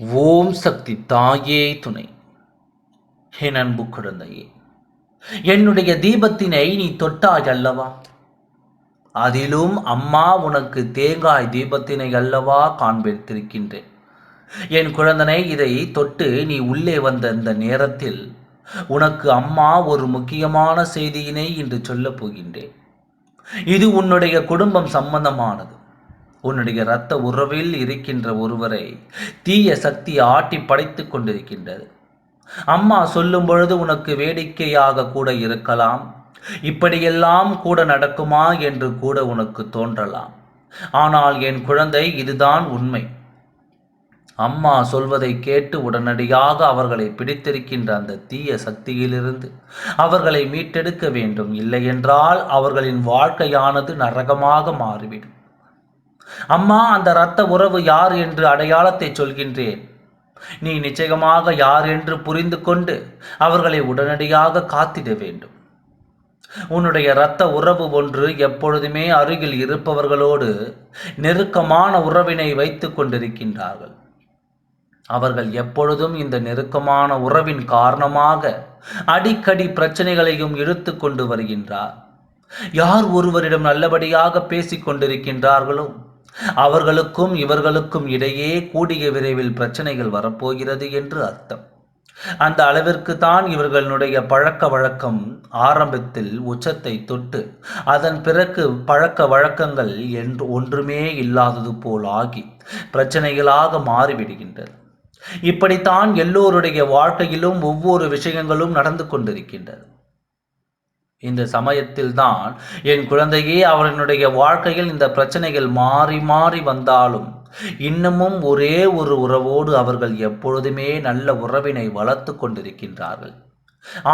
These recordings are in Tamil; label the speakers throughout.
Speaker 1: ஓம் சக்தி தாயே துணை. என் அன்பு குழந்தையே என்னுடைய தீபத்தினை நீ தொட்டாய் அல்லவா? அதிலும் அம்மா உனக்கு தேங்காய் தீபத்தினை அல்லவா காண்பித்திருக்கின்றேன். என் குழந்தனை இதை தொட்டு நீ உள்ளே வந்த இந்த நேரத்தில் உனக்கு அம்மா ஒரு முக்கியமான செய்தியினை இன்று சொல்லப் போகின்றேன். இது உன்னுடைய குடும்பம் சம்பந்தமானது. உன்னுடைய இரத்த உறவில் இருக்கின்ற ஒருவரை தீய சக்தி ஆட்டி படைத்து கொண்டிருக்கின்றது. அம்மா சொல்லும் பொழுது உனக்கு வேடிக்கையாக கூட இருக்கலாம். இப்படியெல்லாம் கூட நடக்குமா என்று கூட உனக்கு தோன்றலாம். ஆனால் என் குழந்தை இதுதான் உண்மை. அம்மா சொல்வதை கேட்டு உடனடியாக அவர்களை பிடித்திருக்கின்ற அந்த தீய சக்தியிலிருந்து அவர்களை மீட்டெடுக்க வேண்டும். இல்லையென்றால் அவர்களின் வாழ்க்கையானது நரகமாக மாறிவிடும். அம்மா அந்த இரத்த உறவு யார் என்று அடையாளத்தை சொல்கின்றேன். நீ நிச்சயமாக யார் என்று புரிந்து கொண்டு அவர்களை உடனடியாக காத்திட வேண்டும். உன்னுடைய இரத்த உறவு ஒன்று எப்பொழுதுமே அருகில் இருப்பவர்களோடு நெருக்கமான உறவினை வைத்து கொண்டிருக்கின்றார்கள். அவர்கள் எப்பொழுதும் இந்த நெருக்கமான உறவின் காரணமாக அடிக்கடி பிரச்சனைகளையும் இழுத்து கொண்டு வருகின்றார். யார் ஒருவரிடம் நல்லபடியாக பேசிக் கொண்டிருக்கின்றார்களோ அவர்களுக்கும் இவர்களுக்கும் இடையே கூடிய விரைவில் பிரச்சனைகள் வரப்போகிறது என்று அர்த்தம். அந்த அளவிற்கு தான் இவர்களுடைய பழக்க வழக்கம் ஆரம்பத்தில் உச்சத்தை தொட்டு அதன் பிறகு பழக்க வழக்கங்கள் என்று ஒன்றுமே இல்லாதது போல் ஆகி பிரச்சனைகளாக மாறிவிடுகின்றது இப்படித்தான் எல்லோருடைய வாழ்க்கையிலும் ஒவ்வொரு விஷயங்களும் நடந்து கொண்டிருக்கின்றது இந்த சமயத்தில் தான் என் குழந்தையே அவர்களுடைய வாழ்க்கையில் இந்த பிரச்சனைகள் மாறி மாறி வந்தாலும் இன்னமும் ஒரே ஒரு உறவோடு அவர்கள் எப்பொழுதுமே நல்ல உறவினை வளர்த்து கொண்டிருக்கின்றார்கள்.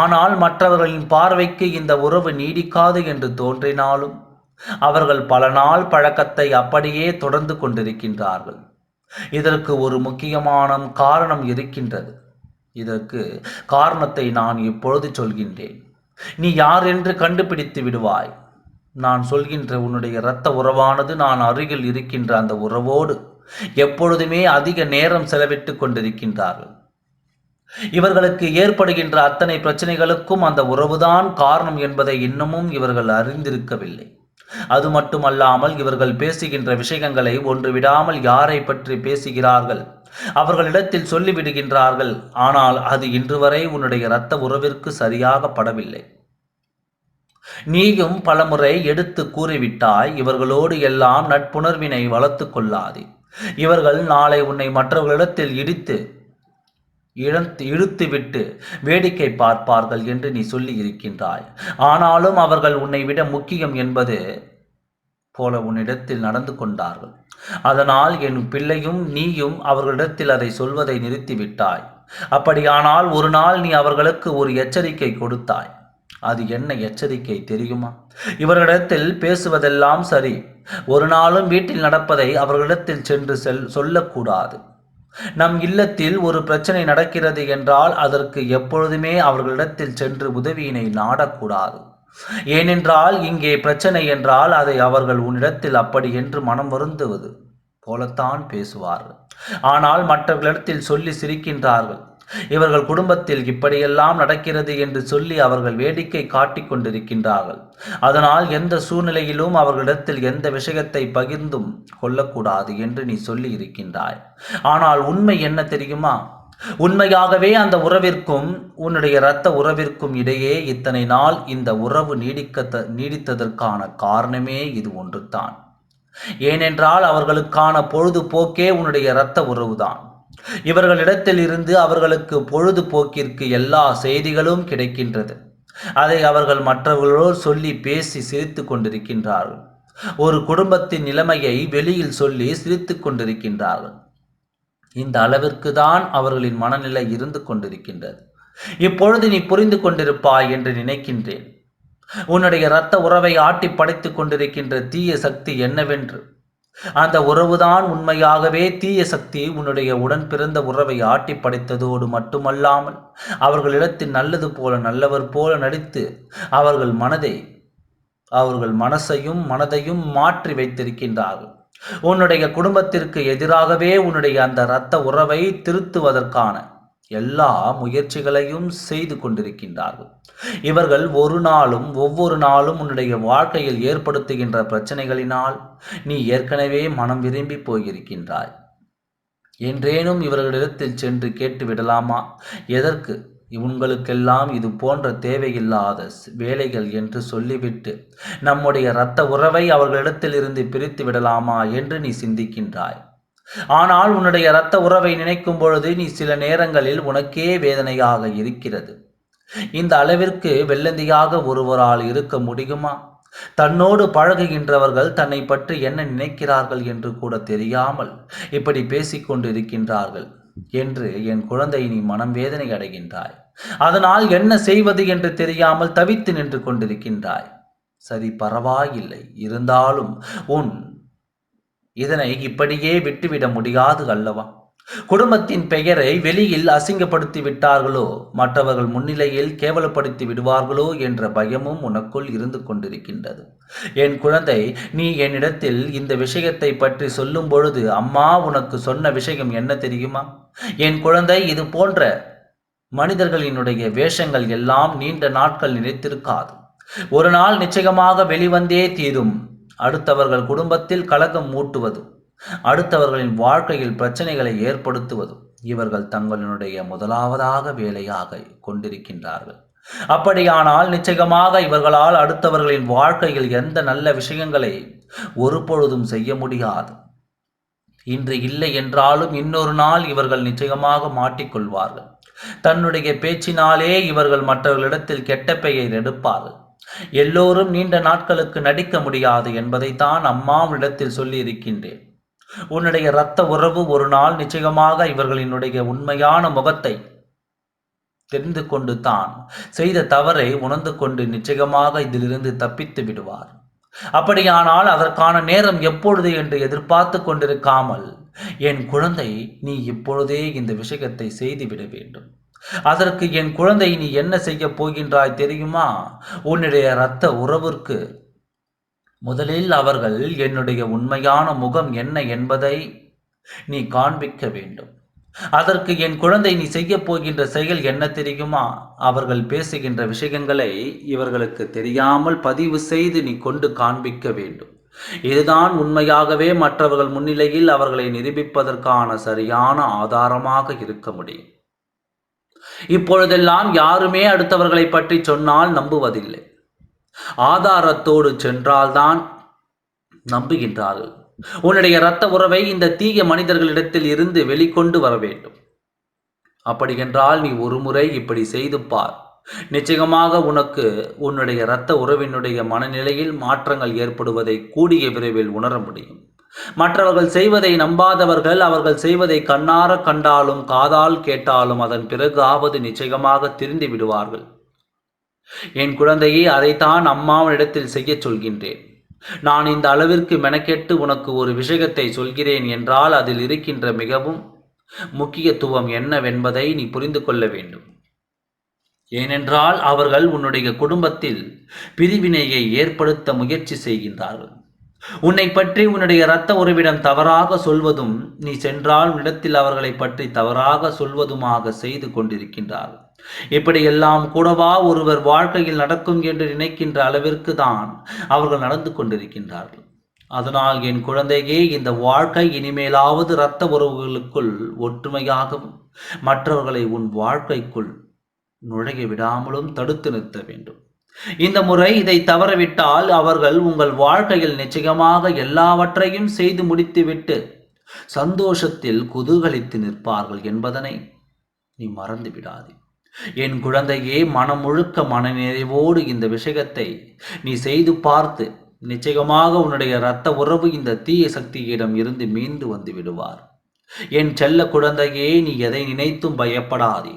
Speaker 1: ஆனால் மற்றவர்களின் பார்வைக்கு இந்த உறவு நீடிக்காது என்று தோன்றினாலும் அவர்கள் பல நாள் பழக்கத்தை அப்படியே தொடர்ந்து கொண்டிருக்கின்றார்கள். இதற்கு ஒரு முக்கியமான காரணம் இருக்கின்றது. இதற்கு காரணத்தை நான் இப்பொழுது சொல்கின்றேன். நீ யார் என்று கண்டுபிடித்து விடுவாய்? நான் சொல்கின்ற உன்னுடைய இரத்த உறவானது நான் அருகில் இருக்கின்ற அந்த உறவோடு எப்பொழுதுமே அதிக நேரம் செலவிட்டு கொண்டிருக்கின்றார்கள். இவர்களுக்கு ஏற்படுகின்ற அத்தனை பிரச்சனைகளுக்கும் அந்த உறவுதான் காரணம் என்பதை இன்னமும் இவர்கள் அறிந்திருக்கவில்லை. அது மட்டுமல்லாமல் இவர்கள் பேசுகின்ற விஷயங்களை ஒன்று விடாமல் யாரை பற்றி பேசுகிறார்கள்? அவர்களிடத்தில் சொல்லிவிடுகின்றார்கள் ஆனால் அது இன்று வரை உன்னுடைய இரத்த உறவிற்கு சரியாக படவில்லை. நீயும் பலமுறை எடுத்து கூறிவிட்டாய் இவர்களோடு எல்லாம் நட்புணர்வினை வளர்த்து கொள்ளாதே. இவர்கள் நாளை உன்னை மற்றவர்களிடத்தில் இடித்து இழந்து இழுத்துவிட்டு வேடிக்கை பார்ப்பார்கள் என்று நீ சொல்லி இருக்கின்றாய் ஆனாலும் அவர்கள் உன்னை விட முக்கியம் என்பது போல உன்னிடத்தில் நடந்து கொண்டார்கள். அதனால் என் பிள்ளையும் நீயும் அவர்களிடத்தில் அதை சொல்வதை நிறுத்திவிட்டாய். அப்படியானால் ஒரு நாள் நீ அவர்களுக்கு ஒரு எச்சரிக்கை கொடுத்தாய். அது என்ன எச்சரிக்கை தெரியுமா? இவர்களிடத்தில் பேசுவதெல்லாம் சரி. ஒரு நாளும் வீட்டில் நடப்பதை அவர்களிடத்தில் சென்று செல் சொல்லக்கூடாது. நம் இல்லத்தில் ஒரு பிரச்சனை நடக்கிறது என்றால் அதற்கு எப்பொழுதுமே அவர்களிடத்தில் சென்று உதவியினை நாடக்கூடாது. ஏனென்றால் இங்கே பிரச்சனை என்றால் அதை அவர்கள் உன்னிடத்தில் அப்படி என்று மனம் வருந்துவது போலத்தான் பேசுவார்கள். ஆனால் மற்றவர்களிடத்தில் சொல்லி சிரிக்கின்றார்கள். இவர்கள் குடும்பத்தில் இப்படியெல்லாம் நடக்கிறது என்று சொல்லி அவர்கள் வேடிக்கை காட்டிக் கொண்டிருக்கின்றார்கள். அதனால் எந்த சூழ்நிலையிலும் அவர்களிடத்தில் எந்த விஷயத்தை பகிர்ந்தும் கொள்ளக்கூடாது என்று நீ சொல்லி இருக்கின்றாய். ஆனால் உண்மை என்ன தெரியுமா? உண்மையாகவே அந்த உறவிற்கும் உன்னுடைய இரத்த உறவிற்கும் இடையே இத்தனை நாள் இந்த உறவு நீடிக்க நீடித்ததற்கான காரணமே இது ஒன்றுதான். ஏனென்றால் அவர்களுக்கான பொழுதுபோக்கே உன்னுடைய இரத்த உறவுதான். இவர்களிடத்தில் இருந்து அவர்களுக்கு பொழுதுபோக்கிற்கு எல்லா செய்திகளும் கிடைக்கின்றது. அதை அவர்கள் மற்றவர்களோடு சொல்லி பேசி சிரித்து கொண்டிருக்கின்றார்கள். ஒரு குடும்பத்தின் நிலைமையை வெளியில் சொல்லி சிரித்து கொண்டிருக்கின்றார்கள். இந்த அளவிற்கு தான் அவர்களின் மனநிலை இருந்து கொண்டிருக்கின்றது. இப்பொழுது நீ புரிந்து கொண்டிருப்பாய் என்று நினைக்கின்றேன். உன்னுடைய இரத்த உறவை ஆட்டி படைத்துக் கொண்டிருக்கின்ற தீய சக்தி என்னவென்று? அந்த உறவுதான் உண்மையாகவே தீய சக்தி உன்னுடைய உடன் பிறந்த உறவை ஆட்டி படைத்ததோடு மட்டுமல்லாமல் அவர்களிடத்தில் நல்லது போல நல்லவர் போல நடித்து அவர்கள் மனதை அவர்கள் மனசையும் மனதையும் மாற்றி வைத்திருக்கின்றார்கள். உன்னுடைய குடும்பத்திற்கு எதிராகவே உன்னுடைய அந்த இரத்த உறவை திருத்துவதற்கான எல்லா முயற்சிகளையும் செய்து கொண்டிருக்கின்றார்கள். இவர்கள் ஒரு நாளும் ஒவ்வொரு நாளும் உன்னுடைய வாழ்க்கையில் ஏற்படுத்துகின்ற பிரச்சனைகளினால் நீ ஏற்கனவே மனம் விரும்பி போயிருக்கின்றாய். என்றேனும் இவர்களிடத்தில் சென்று கேட்டு விடலாமா? எதற்கு? இவங்களுக்கெல்லாம் இது போன்ற தேவையில்லாத வேலைகள் என்று சொல்லிவிட்டு நம்முடைய இரத்த உறவை அவர்களிடத்தில் இருந்து பிரித்து விடலாமா என்று நீ சிந்திக்கின்றாய். ஆனால் உன்னுடைய இரத்த உறவை நினைக்கும் பொழுது நீ சில நேரங்களில் உனக்கே வேதனையாக இருக்கிறது. இந்த அளவிற்கு வெள்ளந்தியாக ஒருவரால் இருக்க முடியுமா? தன்னோடு பழகுகின்றவர்கள் தன்னை பற்றி என்ன நினைக்கிறார்கள் என்று கூட தெரியாமல் இப்படி பேசிக்கொண்டு இருக்கின்றார்கள் என்று என் குழந்தை நீ மனம் வேதனை அடைகின்றாய். அதனால் என்ன செய்வது என்று தெரியாமல் தவித்து நின்று கொண்டிருக்கின்றாய். சரி பரவாயில்லை. இருந்தாலும் உன் இதனை இப்படியே விட்டுவிட முடியாது அல்லவா? குடும்பத்தின் பெயரை வெளியில் அசிங்கப்படுத்தி விட்டார்களோ மற்றவர்கள் முன்னிலையில் கேவலப்படுத்தி விடுவார்களோ என்ற பயமும் உனக்குள் இருந்து கொண்டிருக்கின்றது. என் குழந்தை நீ என்னிடத்தில் இந்த விஷயத்தை பற்றி சொல்லும் பொழுது அம்மா உனக்கு சொன்ன விஷயம் என்ன தெரியுமா? என் குழந்தை இது போன்ற மனிதர்களினுடைய வேஷங்கள் எல்லாம் நீண்ட நாட்கள் நினைத்திருக்காது. ஒரு நாள் நிச்சயமாக வெளிவந்தே தீரும். அடுத்தவர்கள் குடும்பத்தில் கலகம் மூட்டுவது. அடுத்தவர்களின் வாழ்க்கையில் பிரச்சனைகளை ஏற்படுத்துவதும் இவர்கள் தங்களினுடைய முதலாவதாக வேலையாக கொண்டிருக்கின்றார்கள். அப்படியானால் நிச்சயமாக இவர்களால் அடுத்தவர்களின் வாழ்க்கையில் எந்த நல்ல விஷயங்களை ஒரு பொழுதும் செய்ய முடியாது. இன்று இல்லை என்றாலும் இன்னொரு நாள் இவர்கள் நிச்சயமாக மாட்டிக்கொள்வார்கள். தன்னுடைய பேச்சினாலே இவர்கள் மற்றவர்களிடத்தில் கெட்ட பெயர் எடுப்பார்கள். எல்லோரும் நீண்ட நாட்களுக்கு நடிக்க முடியாது என்பதைத்தான் அம்மாவிடத்தில் சொல்லியிருக்கின்றேன். உன்னுடைய இரத்த உறவு ஒரு நாள் நிச்சயமாக இவர்களினுடைய உண்மையான முகத்தை தெரிந்து கொண்டு தான் செய்த தவறை உணர்ந்து கொண்டு நிச்சயமாக இதிலிருந்து தப்பித்து விடுவார். அப்படியானால் அதற்கான நேரம் எப்பொழுது என்று எதிர்பார்த்து கொண்டிருக்காமல் என் குழந்தை நீ இப்பொழுதே இந்த விஷயத்தை செய்துவிட வேண்டும். அதற்கு என் குழந்தை நீ என்ன செய்ய போகின்றாய் தெரியுமா? உன்னுடைய இரத்த உறவிற்கு முதலில் அவர்கள் என்னுடைய உண்மையான முகம் என்ன என்பதை நீ காண்பிக்க வேண்டும். அதற்கு என் குழந்தை நீ செய்ய போகின்ற செயல் என்ன தெரியுமா? அவர்கள் பேசுகின்ற விஷயங்களை இவர்களுக்கு தெரியாமல் பதிவு செய்து நீ கொண்டு காண்பிக்க வேண்டும். இதுதான் உண்மையாகவே மற்றவர்கள் முன்னிலையில் அவர்களை நிரூபிப்பதற்கான சரியான ஆதாரமாக இருக்க முடியும். இப்பொழுதெல்லாம் யாருமே அடுத்தவர்களை பற்றி சொன்னால் நம்புவதில்லை. ஆதாரத்தோடு சென்றால்தான் நம்புகின்றார்கள். உன்னுடைய இரத்த உறவை இந்த தீய மனிதர்களிடத்தில் இருந்து வெளிக்கொண்டு வர வேண்டும். அப்படி என்றால் நீ ஒரு முறை இப்படி செய்து பார். நிச்சயமாக உனக்கு உன்னுடைய இரத்த உறவினுடைய மனநிலையில் மாற்றங்கள் ஏற்படுவதை கூடிய விரைவில் உணர முடியும். மற்றவர்கள் செய்வதை நம்பாதவர்கள் அவர்கள் செய்வதை கண்ணார கண்டாலும் காதால் கேட்டாலும் அதன் பிறகு ஆவது நிச்சயமாக திருந்தி விடுவார்கள். என் குழந்தையை அதைத்தான் அம்மாவனிடத்தில் செய்யச் சொல்கின்றேன். நான் இந்த அளவிற்கு மெனக்கெட்டு உனக்கு ஒரு விஷயத்தை சொல்கிறேன் என்றால் அதில் இருக்கின்ற மிகவும் முக்கியத்துவம் என்னவென்பதை நீ புரிந்து கொள்ள வேண்டும். ஏனென்றால் அவர்கள் உன்னுடைய குடும்பத்தில் பிரிவினையை ஏற்படுத்த முயற்சி செய்கின்றார்கள். உன்னை பற்றி உன்னுடைய இரத்த உறவிடம் தவறாக சொல்வதும் நீ சென்றால் இடத்தில் அவர்களை பற்றி தவறாக சொல்வதுமாக செய்து கொண்டிருக்கின்றார்கள். இப்படியெல்லாம் கூடவா ஒருவர் வாழ்க்கையில் நடக்கும் என்று நினைக்கின்ற அளவிற்கு தான் அவர்கள் நடந்து கொண்டிருக்கின்றார்கள். அதனால் என் குழந்தையே இந்த வாழ்க்கை இனிமேலாவது இரத்த உறவுகளுக்குள் ஒற்றுமையாகவும் மற்றவர்களை உன் வாழ்க்கைக்குள் நுழைய விடாமலும் தடுத்து நிறுத்த வேண்டும். இந்த முறை இதை தவறவிட்டால் அவர்கள் உங்கள் வாழ்க்கையில் நிச்சயமாக எல்லாவற்றையும் செய்து முடித்துவிட்டு சந்தோஷத்தில் குதூகலித்து நிற்பார்கள் என்பதனை நீ மறந்து விடாதே. என் குழந்தையே மனம் முழுக்க மனநிறைவோடு இந்த விஷயத்தை நீ செய்து பார்த்து நிச்சயமாக உன்னுடைய இரத்த உறவு இந்த தீய சக்தியிடம் இருந்து மீண்டு வந்து விடுவார். என் செல்ல குழந்தையே நீ எதை நினைத்தும் பயப்படாதே.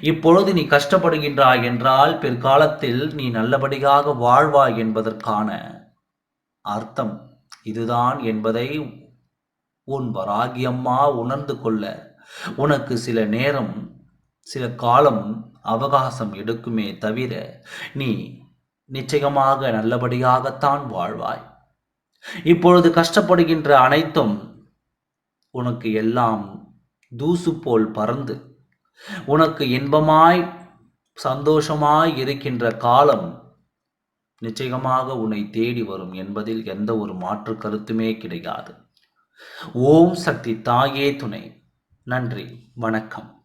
Speaker 1: இப்பொழுது நீ கஷ்டப்படுகின்றாய் என்றால் பிற்காலத்தில் நீ நல்லபடியாக வாழ்வாய் என்பதற்கான அர்த்தம் இதுதான் என்பதை உன் வராகியம்மா உணர்ந்து கொள்ள உனக்கு சில நேரம் சில காலம் அவகாசம் எடுக்குமே தவிர நீ நிச்சயமாக நல்லபடியாகத்தான் வாழ்வாய். இப்பொழுது கஷ்டப்படுகின்ற அனைத்தும் உனக்கு எல்லாம் தூசு போல் பறந்து உனக்கு இன்பமாய் சந்தோஷமாய் இருக்கின்ற காலம் நிச்சயமாக உன்னை தேடி வரும் என்பதில் எந்த ஒரு மாற்று கருத்துமே கிடையாது. ஓம் சக்தி தாயே துணை. நன்றி. வணக்கம்.